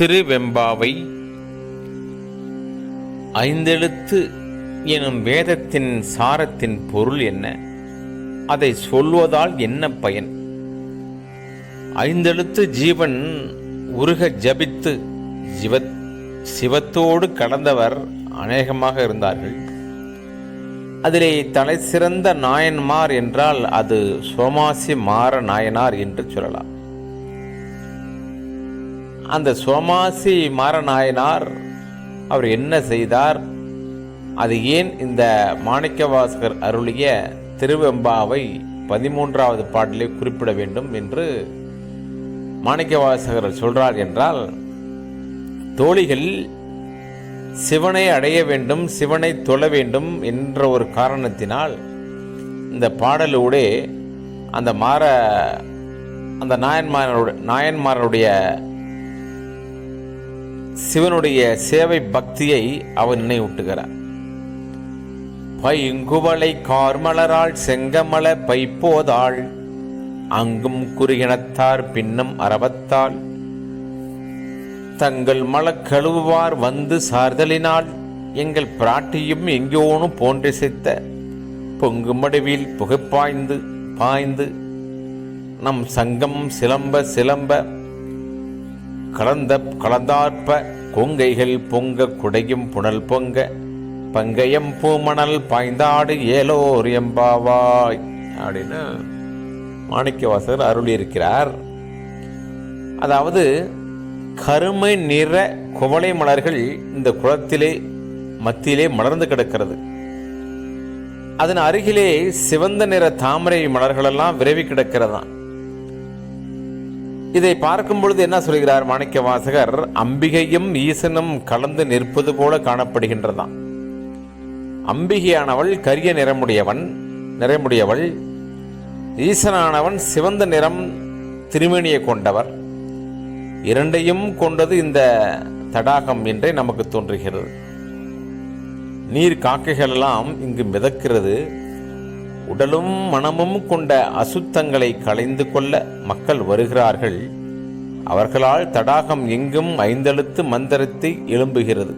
திருவெம்பாவை ஐந்தெழுத்து எனும் வேதத்தின் சாரத்தின் பொருள் என்ன? அதை சொல்வதால் என்ன பயன்? ஐந்தெழுத்து ஜீவன் உருக ஜபித்து ஜிவத் சிவத்தோடு கடந்தவர் அநேகமாக இருந்தார்கள். அதிலே தலை சிறந்த நாயன்மார் என்றால் அது சோமாசி மாற நாயனார் என்று சொல்லலாம். அந்த சோமாசி மாறநாயனார் அவர் என்ன செய்தார்? அது ஏன் இந்த மாணிக்கவாசகர் அருளிய திருவெம்பாவை பதிமூன்றாவது பாட்டிலே குறிப்பிட வேண்டும் என்று மாணிக்கவாசகர் சொல்றார் என்றால் தோழிகள் சிவனை அடைய வேண்டும் சிவனை தொழ வேண்டும் என்ற ஒரு காரணத்தினால் இந்த பாடலூடே அந்த மாற அந்த நாயன்மாரனுடைய நாயன்மாரனுடைய சிவனுடைய சேவை பக்தியை அவர் நினைவூட்டுகிறார் பைங்குவளை கார்மலரால் செங்கமல பைப்போதாள் அங்கும் குறுகினத்தார் பின்னம் அறவத்தால் தங்கள் மலக்கழுவார் வந்து சார்தலினால் எங்கள் பிராட்டியும் எங்கேயோனும் போன்றிசைத்த பொங்கு மடுவில் புகைப்பாய்ந்து பாய்ந்து நம் சங்கம் சிலம்ப சிலம்ப கலந்த கலந்தார்ப்ப கொங்கைகள் பொங்க குடையும் புனல் பொங்க பங்கயம் பூமணல் பாய்ந்தாடு ஏலோர் எம்பாவாய். அப்படின்னு மாணிக்கவாசகர் அருளியிருக்கிறார். அதாவது கருமை நிற குவளை மலர்கள் இந்த குளத்திலே மத்தியிலே மலர்ந்து கிடக்கிறது. அதன் அருகிலே சிவந்த நிற தாமரை மலர்களெல்லாம் விரவி கிடக்கிறதாம். இதை பார்க்கும் பொழுது என்ன சொல்கிறார் மாணிக்க வாசகர் அம்பிகையும் ஈசனும் கலந்து நிற்பது போல காணப்படுகின்றதாம். அம்பிகையானவள் கரிய நிறமுடையவன் நிறமுடையவள். ஈசனானவன் சிவந்த நிறம் திருமேனியை கொண்டவர். இரண்டையும் கொண்டது இந்த தடாகம் என்றே நமக்கு தோன்றுகிறது. நீர் காக்கைகள் எல்லாம் இங்கு மிதக்கிறது. உடலும் மனமும் கொண்ட அசுத்தங்களை களைந்து கொள்ள மக்கள் வருகிறார்கள். அவர்களால் தடாகம் எங்கும் ஐந்தெழுத்து மந்திரத்தை எழும்புகிறது.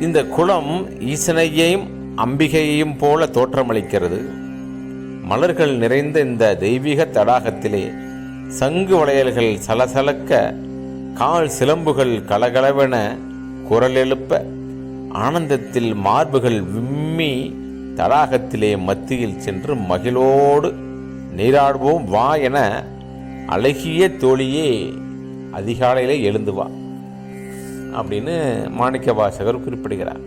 இந்த குளம் ஈசனையையும் அம்பிகையையும் போல தோற்றமளிக்கிறது. மலர்கள் நிறைந்த இந்த தெய்வீக தடாகத்திலே சங்கு வளையல்கள் சலசலக்க கால் சிலம்புகள் கலகலவென குரல் எழுப்ப ஆனந்தத்தில் மார்புகள் விம்மி தடாகத்திலே மத்தியில் சென்று மகிழோடு நீராடுவோம் வா என அழகிய தோழியே அதிகாலையில் எழுந்து வா அப்படின்னு மாணிக்க வாசகர் குறிப்பிடுகிறார்.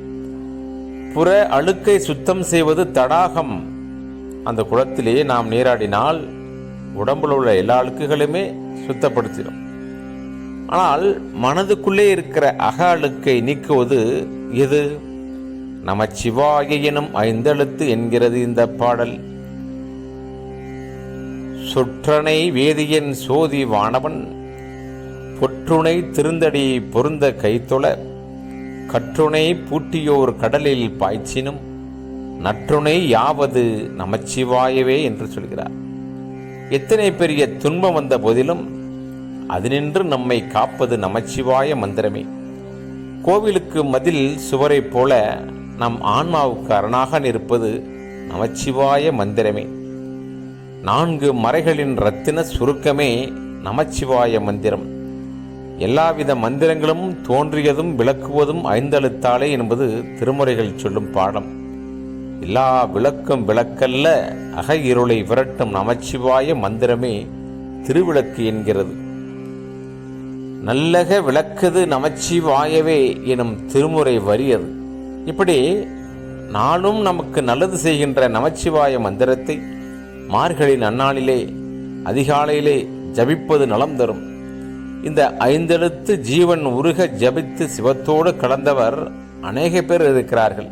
புற அழுக்கை சுத்தம் செய்வது தடாகம். அந்த குளத்திலேயே நாம் நீராடினால் உடம்புல உள்ள எல்லா அழுக்குகளுமே சுத்தப்படுத்திடும். ஆனால் மனதுக்குள்ளே இருக்கிற அக அழுக்கை நீக்குவது எது? நமச்சிவாய எனும் ஐந்தெழுத்து என்கிறது இந்த பாடல். சுற்றனை வேதியன் சோதி வானவன் பொற்றுணை திருந்தடி பொருந்த கைத்தொழ கற்றுணை பூட்டியோர் கடலில் பாய்ச்சினும் நற்றுணை யாவது நமச்சிவாயவே என்று சொல்கிறார். எத்தனை பெரிய துன்பம் வந்த போதிலும் அதினின்று நம்மை காப்பது நமச்சிவாய மந்திரமே. கோவிலுக்கு மதில் சுவரைப் போல நம் ஆன்மாவுக்கு அரணாக நிற்பது நமச்சிவாய மந்திரமே. நான்கு மறைகளின் ரத்தின சுருக்கமே நமச்சிவாய மந்திரம். எல்லாவித மந்திரங்களும் தோன்றியதும் விளக்குவதும் ஐந்தெழுத்தாலே என்பது திருமுறைகள் சொல்லும் பாடம். எல்லா விளக்கும் விளக்கல்ல அக இருளை விரட்டும் நமச்சிவாய மந்திரமே திருவிளக்கு என்கிறது. நல்லக விளக்குது நமச்சிவாயவே எனும் திருமுறை வரியது. இப்படி நாளும் நமக்கு நல்லது செய்கின்ற நமச்சிவாய மந்திரத்தை மார்கழி நன்னாளிலே அதிகாலையிலே ஜபிப்பது நலம் தரும். இந்த ஐந்தெழுத்து ஜீவன் உருக ஜபித்து சிவத்தோடு கலந்தவர் அநேக பேர் இருக்கிறார்கள்.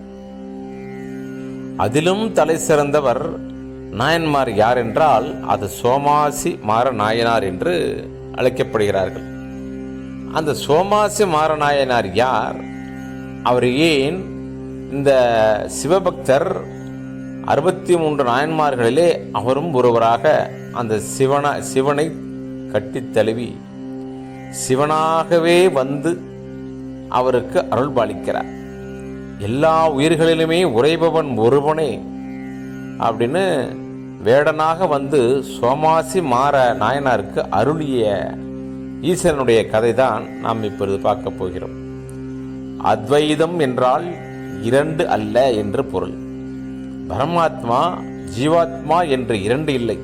அதிலும் தலை சிறந்தவர் நாயன்மார் யார் என்றால் அது சோமாசி மாற நாயனார் என்று அழைக்கப்படுகிறார்கள். அந்த சோமாசி மாறநாயனார் யார்? அவர் ஏன் இந்த சிவபக்தர் அறுபத்தி மூன்று நாயன்மார்களிலே அவரும் ஒருவராக அந்த சிவன சிவனை கட்டித் தழுவி சிவனாகவே வந்து அவருக்கு அருள் பாலிக்கிறார் எல்லா உயிர்களிலுமே உறைபவன் ஒருவனே அப்படின்னு வேடனாக வந்து சோமாசி மாற நாயனாருக்கு அருளிய ஈஸ்வரனுடைய கதை தான் நாம் இப்பொழுது பார்க்க போகிறோம். அத்வைதம் என்றால் இரண்டு அல்ல என்று பொருள். பரமாத்மா ஜீவாத்மா என்று இரண்டு இல்லை.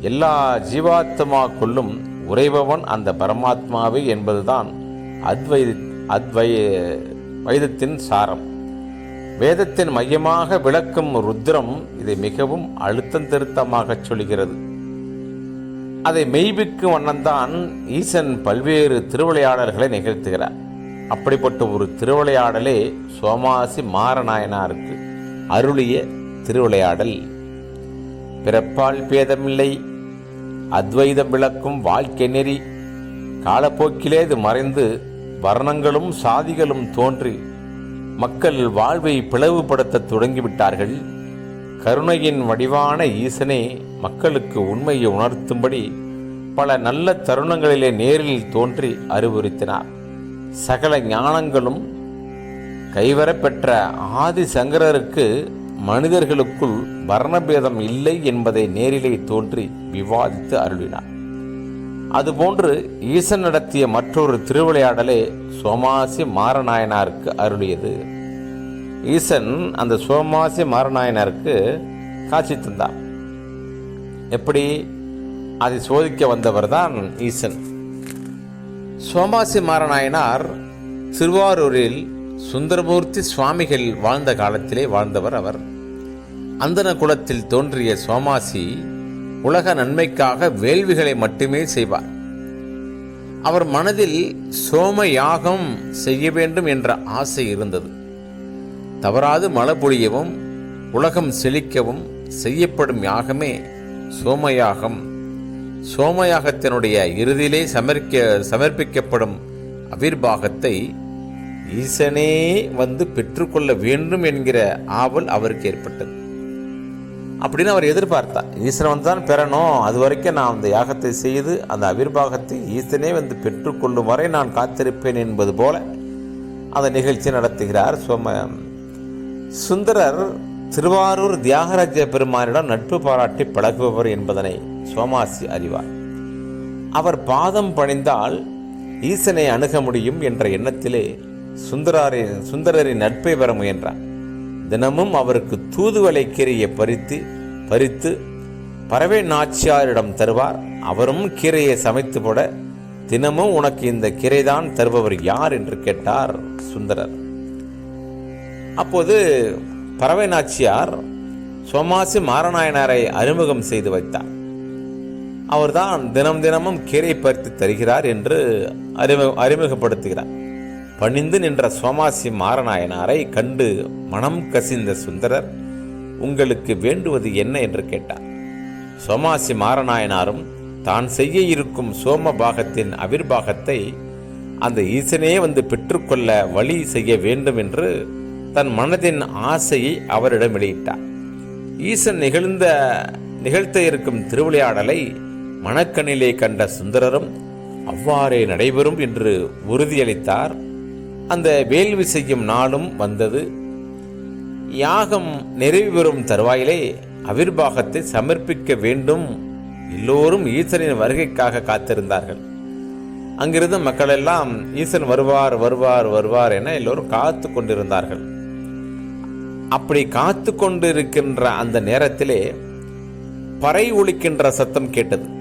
எல்லா ஜீவாத்மாக்குள்ளும் உறைபவன் அந்த பரமாத்மாவே என்பதுதான் அத்வை அத்வை வைதத்தின் சாரம். வேதத்தின் மையமாக விளக்கும் ருத்ரம் இதை மிகவும் அழுத்தம் திருத்தமாக சொல்கிறது. அதை மெய்பிக்கும் வண்ணம்தான் ஈசன் பல்வேறு திருவிளையாடல்களை நிகழ்த்துகிறார். அப்படிப்பட்ட ஒரு திருவிளையாடலே சோமாசி மாரநாயனாருக்கு அருளிய திருவிளையாடல். பிறப்பால் பேதமில்லை அத்வைதம் விளக்கும் வாழ்க்கை நெறி. காலப்போக்கிலே இது மறைந்து வர்ணங்களும் சாதிகளும் தோன்றி மக்கள் வாழ்வை பிளவுபடுத்த தொடங்கிவிட்டார்கள். கருணையின் வடிவான ஈசனே மக்களுக்கு உண்மையை உணர்த்தும்படி பல நல்ல தருணங்களிலே நேரில் தோன்றி அறிவுறுத்தினார். சகல ஞானங்களும் கைவரப்பெற்ற ஆதி சங்கரருக்கு மனிதர்களுக்குள் வர்ணபேதம் இல்லை என்பதை நேரிலே தோன்றி விவாதித்து அருளினார். அதுபோன்று ஈசன் நடத்திய மற்றொரு திருவிளையாடலே சோமாசி மாரநாயனாருக்கு அருளியது. ஈசன் அந்த சோமாசி மாரநாயனாருக்கு காட்சி தந்தார். எப்படி? அதை சோதிக்க வந்தவர் தான் ஈசன். சோமாசி மாரநாயனார் திருவாரூரில் சுந்தரமூர்த்தி சுவாமிகள் வாழ்ந்த காலத்திலே வாழ்ந்தவர் அவர். அந்தன குலத்தில் தோன்றிய சோமாசி உலக நன்மைக்காக வேள்விகளை மட்டுமே செய்வார். அவர் மனதில் சோம யாகம் செய்ய வேண்டும் என்ற ஆசை இருந்தது. தவறாது மழை பொழியவும் உலகம் செழிக்கவும் செய்யப்படும் யாகமே சோமயாகம். சோமயாகத்தினுடைய இறுதியிலே சமர்க்க சமர்ப்பிக்கப்படும் அவிர்வாகத்தை ஈசனே வந்து பெற்றுக்கொள்ள வேண்டும் என்கிற ஆவல் அவருக்கு ஏற்பட்டது. அப்படின்னு அவர் எதிர்பார்த்தார் ஈசனை வந்து தான் பெறணும். அது வரைக்கும் நான் அந்த யாகத்தை செய்து அந்த அவிர்வாகத்தை ஈசனே வந்து பெற்றுக்கொள்ளும் வரை நான் காத்திருப்பேன் என்பது போல அந்த நிகழ்ச்சி நடத்துகிறார் சோம சுந்தரர் திருவாரூர் தியாகராஜ பெருமானிடம் நட்பு பாராட்டி பழகுபவர் என்பதனை சோமாசி அறிவார் அவர் பாதம் பணிந்தால் ஈசனை அணுக முடியும் என்ற எண்ணத்திலே சுந்தராரின் சுந்தரரின் நட்பை பெற முயன்றார் தினமும் அவருக்கு தூதுவளை கீரையை பறித்து பறித்து பறவை நாச்சியாரிடம் தருவார். அவரும் கீரையை சமைத்து போட தினமும் உனக்கு இந்த கீரைதான் தருபவர் யார் என்று கேட்டார் சுந்தரர். அப்போது பறவை நாச்சியார் சோமாசி மாரநாயனாரை அறிமுகம் செய்து வைத்தார். அவர்தான் தினம் தினமும் கீரை பறித்து தருகிறார் என்று அறிமுக அறிமுகப்படுத்துகிறார். பணிந்து நின்ற சோமாசி மாரநாயனாரை கண்டு மனம் கசிந்த சுந்தரர் உங்களுக்கு வேண்டுவது என்ன? என்று கேட்டார். சோமாசி மாரநாயனாரும் தான் செய்ய இருக்கும் சோம பாகத்தின் அவிர்வாகத்தை அந்த ஈசனே வந்து பெற்றுக்கொள்ள வழி செய்ய வேண்டும் என்று தன் மனதின் ஆசையை அவரிடம் வெளியிட்டார். ஈசன் நிகழ்ந்த நிகழ்த்த இருக்கும் திருவிளையாடலை மணக்கண்ணிலே கண்ட சுந்தரரும் அவ்வாறே நடைபெறும் என்று உறுதியளித்தார். அந்த வேள்வி செய்யும் நாளும் வந்தது. யாகம் நிறைவு பெறும் தருவாயிலே அவிர்வாகத்தை சமர்ப்பிக்க வேண்டும். எல்லோரும் ஈசனின் வருகைக்காக காத்திருந்தார்கள். அங்கிருந்து மக்கள் எல்லாம் ஈசன் வருவார் வருவார் வருவார் என எல்லோரும் காத்து கொண்டிருந்தார்கள். அப்படி காத்து கொண்டிருக்கின்ற அந்த நேரத்திலே பறை ஒழிக்கின்ற சத்தம் கேட்டது.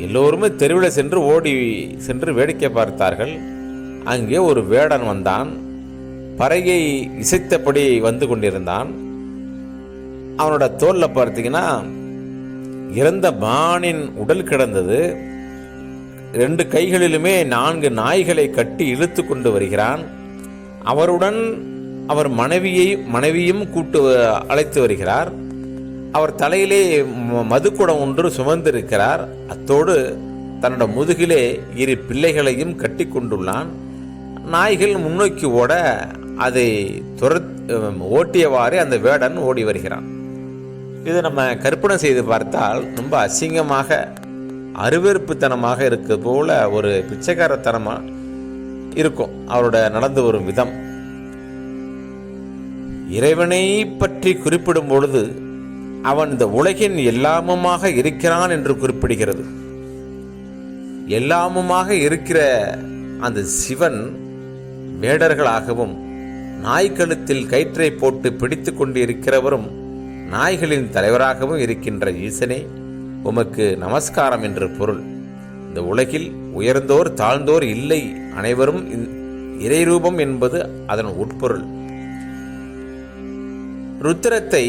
எல்லோருமே தெருவில் சென்று ஓடி சென்று வேடிக்கை பார்த்தார்கள். அங்கே ஒரு வேடன் வந்தான். பறையை இசைத்தபடி வந்து கொண்டிருந்தான். அவனோட தோல்ல பார்த்தீங்கன்னா இறந்த மானின் உடல் கிடந்தது. ரெண்டு கைகளிலுமே நான்கு நாய்களை கட்டி இழுத்து கொண்டு வருகிறான். அவருடன் அவர் மனைவியை மனைவியும் கூட்டு அழைத்து வருகிறார். அவர் தலையிலே ம- மதுக்குடம் ஒன்று சுமந்திருக்கிறார். அத்தோடு தன்னோட முதுகிலே இரு பிள்ளைகளையும் கட்டி கொண்டுள்ளான் நாய்கள் முன்னோக்கி ஓட அதை துரத் ஓட்டியவாறு அந்த வேடன் ஓடி வருகிறான். இதை நம்ம கற்பனை செய்து பார்த்தால் ரொம்ப அசிங்கமாக அருவெறுப்புத்தனமாக இருக்க போல ஒரு பிச்சைக்காரத்தனமாக இருக்கும் அவரோட நடந்து வரும் விதம். இறைவனை பற்றி குறிப்பிடும் பொழுது அவன் இந்த உலகின் எல்லாமுமாக இருக்கிறான் என்று குறிப்பிடுகிறது. எல்லாமுமாக இருக்கிற அந்த சிவன் வேடர்களாகவும் நாய்க்கழுத்தில் கயிற்றை போட்டு பிடித்து கொண்டு இருக்கிறவரும் நாய்களின் தலைவராகவும் இருக்கின்ற ஈசனே உமக்கு நமஸ்காரம் என்று பொருள். இந்த உலகில் உயர்ந்தோர் தாழ்ந்தோர் இல்லை அனைவரும் இறைரூபம் என்பது அதன் உட்பொருள். ருத்திரத்தை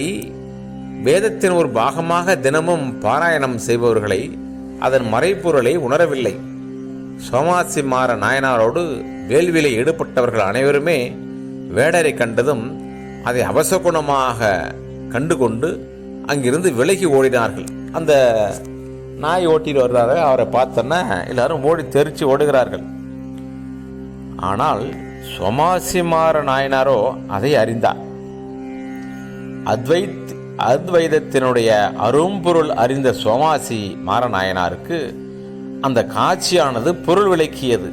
வேதத்தின் ஒரு பாகமாக தினமும் பாராயணம் செய்பவர்களை அதன் மறைப்பொருளை உணரவில்லை. சோமாசி மாற நாயனாரோடு வேள்வியிலே ஈடுபட்டவர்கள் அனைவருமே வேடரை கண்டதும் அதை அவசகுணமாக கண்டுகொண்டு அங்கிருந்து விலகி ஓடினார்கள். அந்த நாய் ஓட்டிட்டு வர்றாரு அவரை பார்த்தோன்னா எல்லாரும் ஓடி தெரிச்சு ஓடுகிறார்கள். ஆனால் சோமாசிமார நாயனாரோ அதை அறிந்தார். அத்வைத் அத்வைதத்தினுடைய அரும்பொருள் அறிந்த சோமாசி மாரநாயனாருக்கு அந்த காட்சியானது பொருள் விளக்கியது.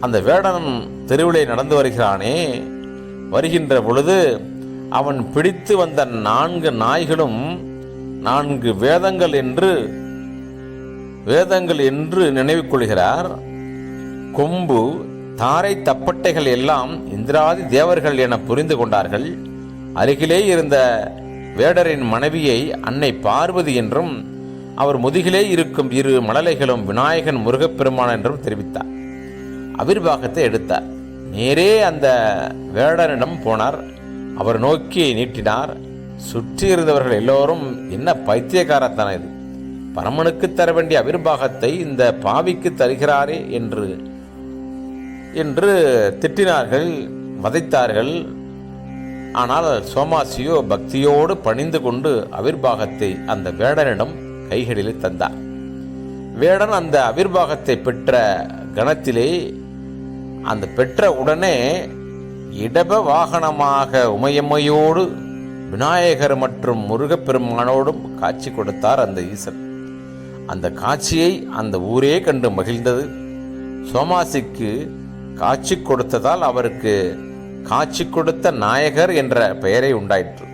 அந்த வேடன் தெருவிலே நடந்து வருகிறானே. வருகின்ற பொழுது அவன் பிடித்து வந்த நான்கு நாய்களும் நான்கு வேதங்கள் என்று வேதங்கள் என்று நினைவு கொள்கிறார். கொம்பு தாரை தப்பட்டைகள் எல்லாம் இந்திராதி தேவர்கள் என புரிந்து கொண்டார்கள். அருகிலே இருந்த வேடரின் மனைவியை அன்னை பார்வதி என்றும் அவர் முதுகிலே இருக்கும் இரு மழலைகளும் விநாயகன் முருகப்பெருமான் என்றும் தெரிவித்தார். அவிர்வாகத்தை எடுத்தார். நேரே அந்த வேடரிடம் போனார். அவர் நோக்கி நீட்டினார். சுற்றி இருந்தவர்கள் எல்லோரும் என்ன பைத்தியக்காரத்தான இது? பரமனுக்கு தர வேண்டிய அவிர்வாகத்தை இந்த பாவிக்கு தருகிறாரே என்று என்று திட்டினார்கள் வதைத்தார்கள். ஆனால் சோமாசியோ பக்தியோடு பணிந்து கொண்டு அவிர்வாகத்தை அந்த வேடனிடம் கைகளில் தந்தார். வேடன் அந்த அவிர்வாகத்தை பெற்ற கணத்திலே அந்த பெற்ற உடனே இடப வாகனமாக உமையம்மையோடு விநாயகர் மற்றும் முருகப்பெருமானோடும் காட்சி கொடுத்தார் அந்த ஈசன். அந்த காட்சியை அந்த ஊரே கண்டு மகிழ்ந்தது. சோமாசிக்கு காட்சி கொடுத்ததால் அவருக்கு காட்சி கொடுத்த நாயகர் என்ற பெயரை உண்டாயிற்று.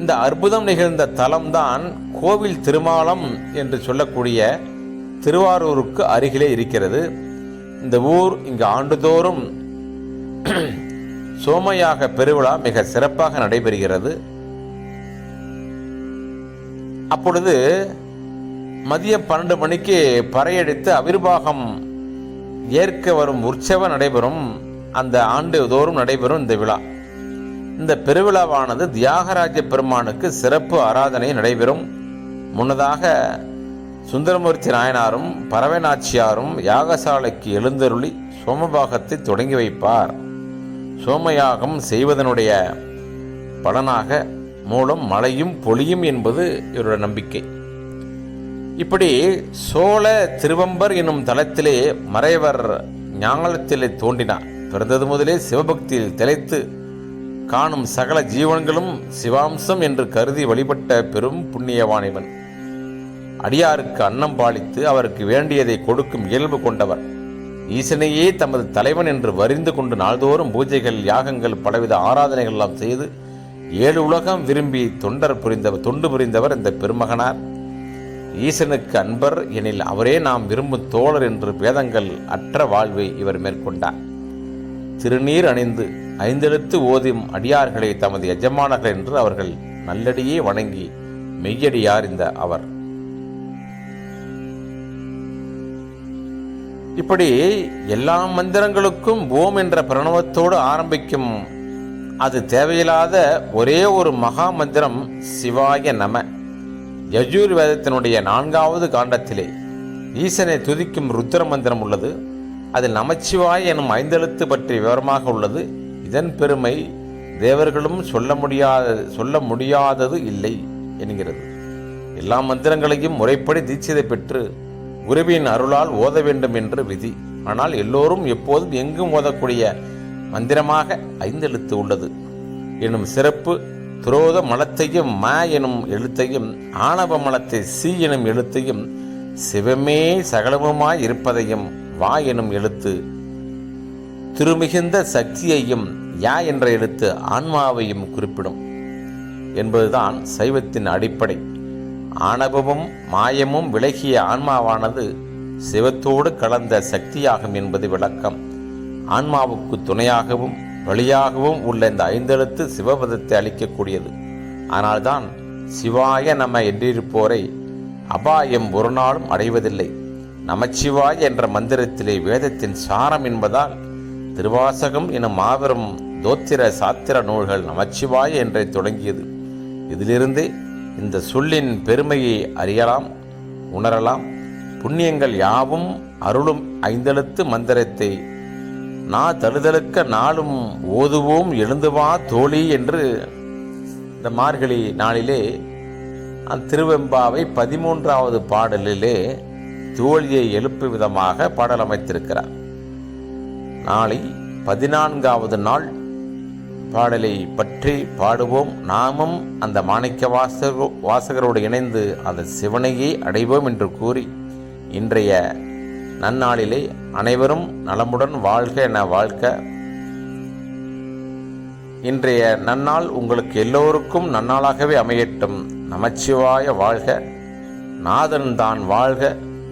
இந்த அற்புதம் நிகழ்ந்த தலம்தான் கோவில் திருமாலம் என்று சொல்லக்கூடிய திருவாரூருக்கு அருகிலே இருக்கிறது. இந்த ஊர் இங்கு ஆண்டுதோறும் சோமையாக பெருவிழா மிக சிறப்பாக நடைபெறுகிறது. அப்பொழுது மதியம் பன்னெண்டு மணிக்கு பறையடித்து அவிர்வாகம் ஏற்க வரும் உற்சவம் நடைபெறும். அந்த ஆண்டு தோறும் நடைபெறும் இந்த விழா. இந்த பெருவிழாவானது தியாகராஜ பெருமானுக்கு சிறப்பு ஆராதனை நடைபெறும். முன்னதாக சுந்தரமூர்த்தி நாயனாரும் பறவை நாச்சியாரும் யாகசாலைக்கு எழுந்தருளி சோமபாகத்தை தொடங்கி வைப்பார். சோமயாகம் செய்வதனுடைய பலனாக மூலம் மழையும் பொழியும் என்பது இவருடைய நம்பிக்கை. இப்படி சோழ திருவம்பர் என்னும் தலத்திலே மறைவர் ஞானத்திலே தோன்றினார். பிறந்தது முதலே சிவபக்தியில் திளைத்து காணும் சகல ஜீவன்களும் சிவாம்சம் என்று கருதி வழிபட்ட பெரும் புண்ணியவானிவன். அடியாருக்கு அன்னம் பாலித்து அவருக்கு வேண்டியதை கொடுக்கும் இயல்பு கொண்டவர். ஈசனையே தமது தலைவன் என்று வரிந்து கொண்டு நாள்தோறும் பூஜைகள் யாகங்கள் பலவித ஆராதனைகள் எல்லாம் செய்து ஏழு உலகம் விரும்பி தொண்டர் புரிந்தவர் தொண்டு புரிந்தவர் இந்த பெருமகனார். ஈசனுக்கு அன்பர் எனில் அவரே நாம் விரும்பும் தோழர் என்று வேதங்கள் அற்ற வாழ்வை இவர் மேற்கொண்டார். திருநீர் அணிந்து ஐந்தெழுத்து ஓதும் அடியார்களை தமது எஜமானர்கள் என்று அவர்கள் நல்லடியே வணங்கி மெய்யடியார் இந்த அவர். இப்படி எல்லா மந்திரங்களுக்கும் ஓம் என்ற பிரணவத்தோடு ஆரம்பிக்கும் அது தேவையில்லாத ஒரே ஒரு மகா மந்திரம் சிவாய நம. யஜூர் வேதத்தினுடைய நான்காவது காண்டத்திலே ஈசனை துதிக்கும் ருத்திர மந்திரம் உள்ளது. அதில் நமச்சிவாய் எனும் ஐந்தெழுத்து பற்றி விவரமாக உள்ளது. இதன் பெருமை தேவர்களும் சொல்ல முடியாத சொல்ல முடியாதது இல்லை என்கிறது. எல்லா மந்திரங்களையும் முறைப்படி தீட்சிதை பெற்று குருவின் அருளால் ஓத வேண்டும் என்று விதி. ஆனால் எல்லோரும் எப்போதும் எங்கும் ஓதக்கூடிய மந்திரமாக ஐந்தெழுத்து உள்ளது. எனும் சிறப்பு துரோத மலத்தையும் ம எனும் எழுத்தையும் ஆணவ மலத்தை சி எனும் எழுத்தையும் சிவமே சகலமுமாய் இருப்பதையும் வா எனும் எழுத்து திருமிகுந்த சக்தியையும் யா என்ற எழுத்து ஆன்மாவையும் குறிப்பிடும் என்பதுதான் சைவத்தின் அடிப்படை. ஆணவமும் மாயமும் விலகிய ஆன்மாவானது சிவத்தோடு கலந்த சக்தியாகும் என்பது விளக்கம். ஆன்மாவுக்கு துணையாகவும் வழியாகவும் உள்ள இந்த ஐந்தெழுத்து சிவபதத்தை அளிக்கக்கூடியது. ஆனால்தான் சிவாய நம என்றிருப்போரை அபாயம் ஒரு நாளும் அடைவதில்லை. நமச்சிவாய் என்ற மந்திரத்திலே வேதத்தின் சாரம் என்பதால் திருவாசகம் எனும் மாபெரும் தோத்திர சாத்திர நூல்கள் நமச்சிவாய் என்றே தொடங்கியது. இதிலிருந்து இந்த சொல்லின் பெருமையை அறியலாம் உணரலாம். புண்ணியங்கள் யாவும் அருளும் ஐந்தெழுத்து மந்திரத்தை நா தழுதலுக்க நாளும் ஓதுவோம் எழுந்து வா தோழி என்று இந்த மார்கழி நாளிலே அந்த திருவெம்பாவை பதிமூன்றாவது பாடலிலே தோழியை எழுப்பும் விதமாக பாடல் அமைத்திருக்கிறார். நாளை பதினான்காவது நாள். பாடலை பற்றி பாடுவோம். நாமும் அந்த மாணிக்க வாசக வாசகரோடு இணைந்து அந்த சிவனையே அடைவோம் என்று கூறி இன்றைய நன்னாளிலே அனைவரும் நலமுடன் வாழ்க என வாழ்க்க இன்றைய நன்னாள் உங்களுக்கு எல்லோருக்கும் நன்னாளாகவே அமையட்டும். நமச்சிவாய வாழ்க. நாதன் தான் வாழ்க.